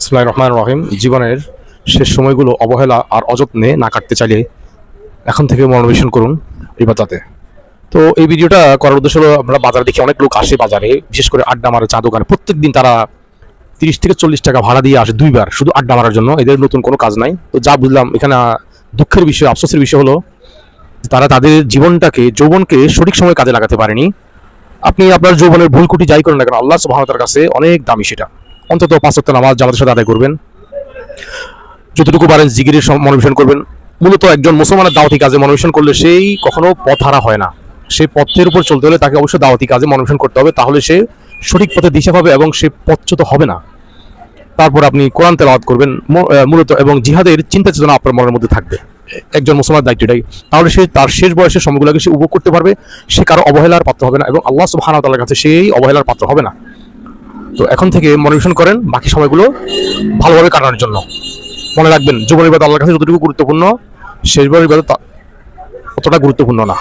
ইসমাই রহমান রহিম। জীবনের শেষ সময়গুলো অবহেলা আর অযত্নে না কাটতে চাইলে এখন থেকে মনোনিবেশন করুন এই বাজাতে তো এই ভিডিওটা করার উদ্দেশ্য হলো, আমরা বাজারে দেখি অনেক লোক আসে বাজারে, বিশেষ করে আড্ডা মারে চা দোকানে প্রত্যেক দিন তারা তিরিশ থেকে চল্লিশ টাকা ভাড়া দিয়ে আসে দুইবার, শুধু আড্ডা মারার জন্য, এদের নতুন কোনো কাজ নাই। তো যা বুঝলাম, এখানে দুঃখের বিষয়, আফসোসের বিষয় হলো, তারা তাদের জীবনটাকে, যৌবনকে সঠিক সময় কাজে লাগাতে পারেনি। আপনি আপনার যৌবনের ভুল কুটি যাই করেন না কেন, আল্লাহ সুবাহতার কাছে অনেক দামি সেটা। অন্তত পাঁচ সপ্তাহ নামাজ জামাতের সাথে আদায় করবেন। যতটুকু পারেন জিগিরের মনোনিবেশন করবেন। মূলত একজন মুসলমানের দাওয়াতি কাজে মনোনিবেশন করলে সেই কখনো পথ হারা হয় না। সেই পথের উপর চলতে হলে তাকে অবশ্যই দাওয়াতি কাজে মনোনিবেশন করতে হবে, তাহলে সে সঠিক পথে দিশা পাবে এবং সে পথচ্যুত হবে না। তারপর আপনি কোরআন তেলাওয়াত করবেন মূলত এবং জিহাদের চিন্তা চেতনা আপনার মনের মধ্যে থাকবে। একজন মুসলমানের দায়িত্ব এটাই। তাহলে সে তার শেষ বয়সের সময়গুলোকে সে উপভোগ করতে পারবে, সে কারও অবহেলার পাত্র হবে না এবং আল্লাহ সুবহানাহু ওয়া তাআলার কাছে সেই অবহেলার পাত্র হবে না। তো এখন থেকে মনোনিবেশন করেন, বাকি সময়গুলো ভালোভাবে কাটানোর জন্য। মনে রাখবেন জীবনের ইবাদত আল্লাহর কাছে যতটুকু গুরুত্বপূর্ণ শেষবার ইবাদত অতটা গুরুত্বপূর্ণ না।